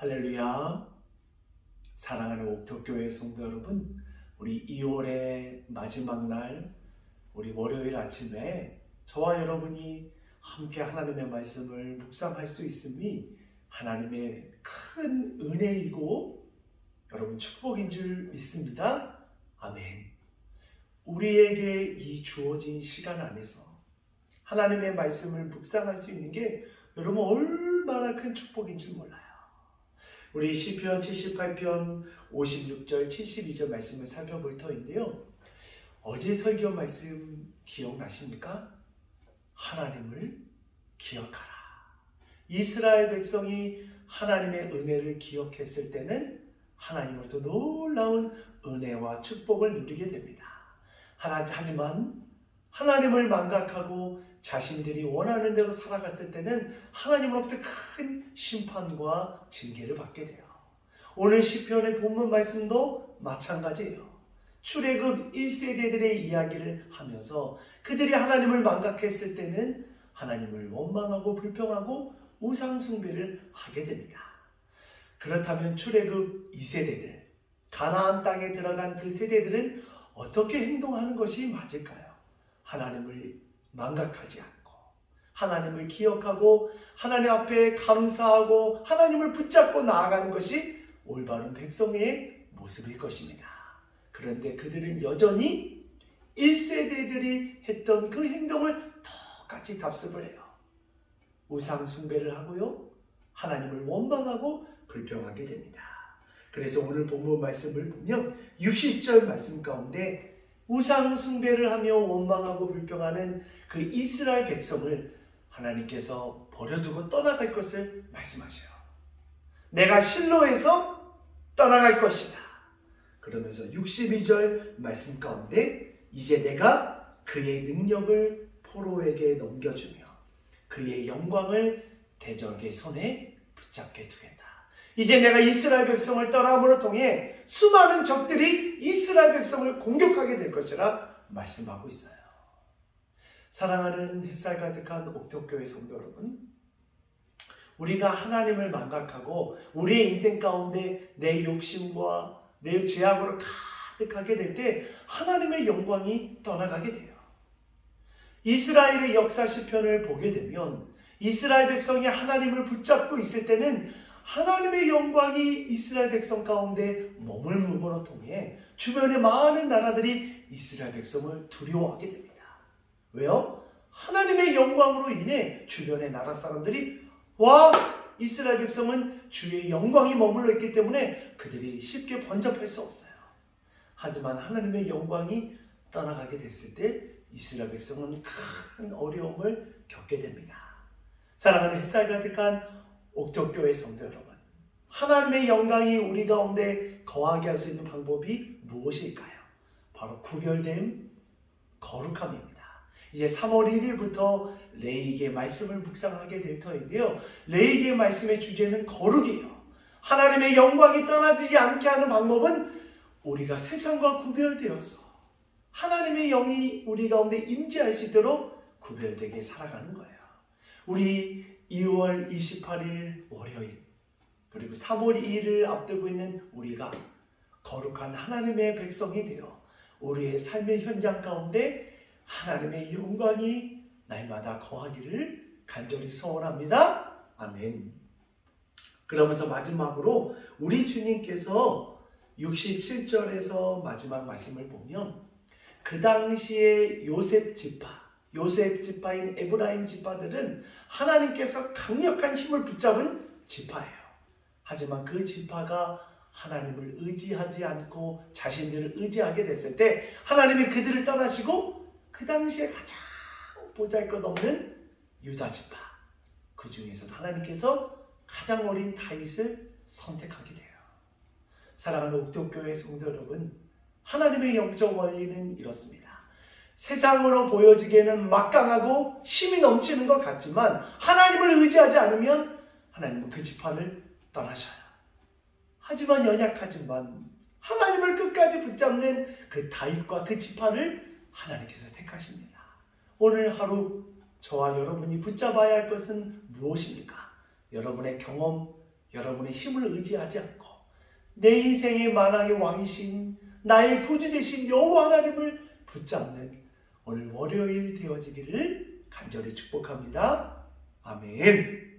할렐루야. 사랑하는 옥토교회 성도 여러분, 우리 2월의 마지막 날, 우리 월요일 아침에 저와 여러분이 함께 하나님의 말씀을 묵상할 수 있음이 하나님의 큰 은혜이고 여러분 축복인 줄 믿습니다. 아멘. 우리에게 이 주어진 시간 안에서 하나님의 말씀을 묵상할 수 있는 게 여러분 얼마나 큰 축복인 줄 몰라요. 우리 시편 78편 56절 72절 말씀을 살펴볼 터인데요. 어제 설교 말씀 기억나십니까? 하나님을 기억하라. 이스라엘 백성이 하나님의 은혜를 기억했을 때는 하나님으로부터 놀라운 은혜와 축복을 누리게 됩니다. 하지만 하나님을 망각하고 자신들이 원하는 대로 살아갔을 때는 하나님으로부터 큰 심판과 징계를 받게 돼요. 오늘 시편의 본문 말씀도 마찬가지예요. 출애굽 1세대들의 이야기를 하면서 그들이 하나님을 망각했을 때는 하나님을 원망하고 불평하고 우상 숭배를 하게 됩니다. 그렇다면 출애굽 2세대들 가나안 땅에 들어간 그 세대들은 어떻게 행동하는 것이 맞을까요? 하나님을 망각하지 않고 하나님을 기억하고 하나님 앞에 감사하고 하나님을 붙잡고 나아가는 것이 올바른 백성의 모습일 것입니다. 그런데 그들은 여전히 1세대들이 했던 그 행동을 똑같이 답습을 해요. 우상 숭배를 하고요. 하나님을 원망하고 불평하게 됩니다. 그래서 오늘 본문 말씀을 보면 60절 말씀 가운데 우상 숭배를 하며 원망하고 불평하는 그 이스라엘 백성을 하나님께서 버려두고 떠나갈 것을 말씀하셔요. 내가 실로에서 떠나갈 것이다. 그러면서 62절 말씀 가운데 이제 내가 그의 능력을 포로에게 넘겨주며 그의 영광을 대적의 손에 붙잡게 두겠다. 이제 내가 이스라엘 백성을 떠남으로 통해 수많은 적들이 이스라엘 백성을 공격하게 될 것이라 말씀하고 있어요. 사랑하는 햇살 가득한 옥토교회 성도 여러분, 우리가 하나님을 망각하고 우리의 인생 가운데 내 욕심과 내 죄악으로 가득하게 될 때 하나님의 영광이 떠나가게 돼요. 이스라엘의 역사 시편을 보게 되면 이스라엘 백성이 하나님을 붙잡고 있을 때는 하나님의 영광이 이스라엘 백성 가운데 머물므로 통해 주변의 많은 나라들이 이스라엘 백성을 두려워하게 됩니다. 왜요? 하나님의 영광으로 인해 주변의 나라 사람들이 와 이스라엘 백성은 주의 영광이 머물러 있기 때문에 그들이 쉽게 번잡할 수 없어요. 하지만 하나님의 영광이 떠나가게 됐을 때 이스라엘 백성은 큰 어려움을 겪게 됩니다. 사랑하는 햇살 가득한 옥토교회 성도 여러분, 하나님의 영광이 우리 가운데 거하게 할 수 있는 방법이 무엇일까요? 바로 구별됨, 거룩함입니다. 이제 3월 1일부터 레이기의 말씀을 묵상하게 될 터인데요. 레이기의 말씀의 주제는 거룩이에요. 하나님의 영광이 떠나지지 않게 하는 방법은 우리가 세상과 구별되어서 하나님의 영이 우리 가운데 임재할 수 있도록 구별되게 살아가는 거예요. 우리 2월 28일 월요일 그리고 3월 2일을 앞두고 있는 우리가 거룩한 하나님의 백성이 되어 우리의 삶의 현장 가운데 하나님의 영광이 날마다 거하기를 간절히 소원합니다. 아멘. 그러면서 마지막으로 우리 주님께서 67절에서 마지막 말씀을 보면 그 당시에 요셉 지파, 요셉 지파인 에브라임 지파들은 하나님께서 강력한 힘을 붙잡은 지파예요. 하지만 그 지파가 하나님을 의지하지 않고 자신들을 의지하게 됐을 때 하나님이 그들을 떠나시고 그 당시에 가장 보잘것없는 유다 지파 그 중에서도 하나님께서 가장 어린 다윗을 선택하게 돼요. 사랑하는 옥토교회 성도 여러분, 하나님의 영적 원리는 이렇습니다. 세상으로 보여지기에는 막강하고 힘이 넘치는 것 같지만 하나님을 의지하지 않으면 하나님은 그 지파를 떠나셔요. 하지만 연약하지만 하나님을 끝까지 붙잡는 그 다윗과 그 지파를 하나님께서 택하십니다. 오늘 하루 저와 여러분이 붙잡아야 할 것은 무엇입니까? 여러분의 경험, 여러분의 힘을 의지하지 않고 내 인생의 만왕의 왕이신 나의 구주 되신 여호와 하나님을 붙잡는 오늘 월요일 되어지기를 간절히 축복합니다. 아멘.